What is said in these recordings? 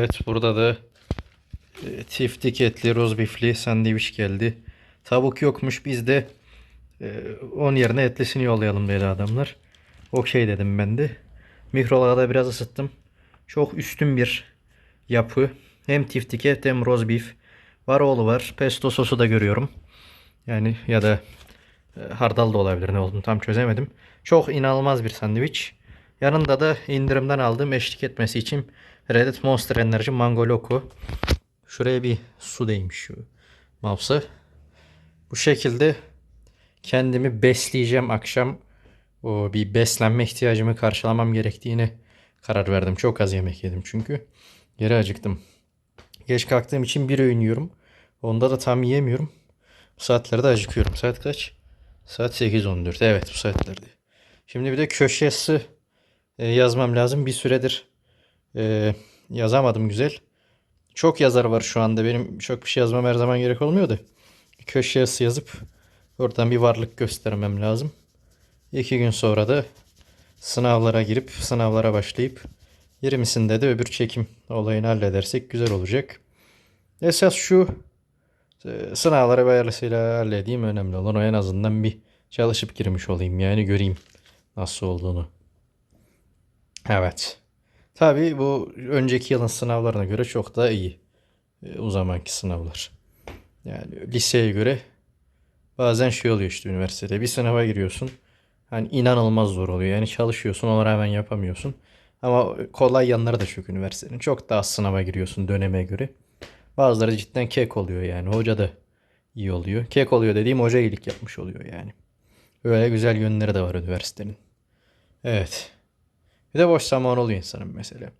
Evet burada da e, tiftik etli rozbifli sandviç geldi. Tavuk yokmuş biz de e, onun yerine etlisini yollayalım dedi adamlar. Okey dedim ben de. Mikrodalgada biraz ısıttım. Çok üstün bir yapı. Hem tiftik et hem rozbif. Var oğlu var. Pesto sosu da görüyorum. Yani ya da e, hardal da olabilir ne olduğunu tam çözemedim. Çok inanılmaz bir sandviç. Yanında da indirimden aldığım eşlik etmesi için Reddit Monster Energy Mango Loco. Şuraya bir su değmiş mouse'a. Bu şekilde kendimi besleyeceğim akşam. O bir beslenme ihtiyacımı karşılamam gerektiğine karar verdim. Çok az yemek yedim çünkü. Geri acıktım. Geç kalktığım için bir öğün yiyorum. Onda da tam yiyemiyorum. Bu saatlerde acıkıyorum. Saat kaç? Saat 8.14. Evet bu saatlerde. Şimdi bir de köşesi yazmam lazım. Bir süredir e, yazamadım güzel. Çok yazar var şu anda. Benim çok bir şey yazmam her zaman gerek olmuyor da. Köşe yazısı yazıp oradan bir varlık göstermem lazım. İki gün sonra da sınavlara girip sınavlara başlayıp 20'sinde de öbür çekim olayını halledersek güzel olacak. Esas şu e, sınavları hayırlısıyla halledeyim önemli olan o en azından bir çalışıp girmiş olayım yani göreyim nasıl olduğunu. Evet. Tabii bu önceki yılın sınavlarına göre çok daha iyi. e, O zamanki sınavlar. Yani liseye göre bazen şey oluyor işte üniversitede. Bir sınava giriyorsun. Hani inanılmaz zor oluyor. Yani çalışıyorsun ona rağmen yapamıyorsun. Ama kolay yanları da çok üniversitenin. Çok daha sınava giriyorsun döneme göre. Bazıları cidden kek oluyor yani. Hoca da iyi oluyor. Kek oluyor dediğim hoca iyilik yapmış oluyor yani. Öyle güzel yönleri de var üniversitenin. Evet. Bir de boş zaman oluyor insanın mesela.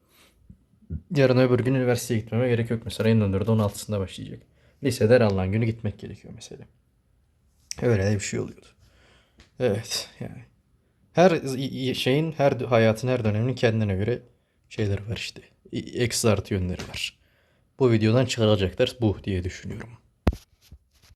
Yarın öbür gün üniversiteye gitmeme gerek yok. Mesela ayın 14'ü 16'sında başlayacak. Lisede her Allah'ın günü gitmek gerekiyor mesela. Öyle de bir şey oluyordu. Evet yani. Her şeyin, her hayatın her döneminin kendine göre şeyleri var işte. Eksi artı yönleri var. Bu videodan çıkaracaklar bu diye düşünüyorum.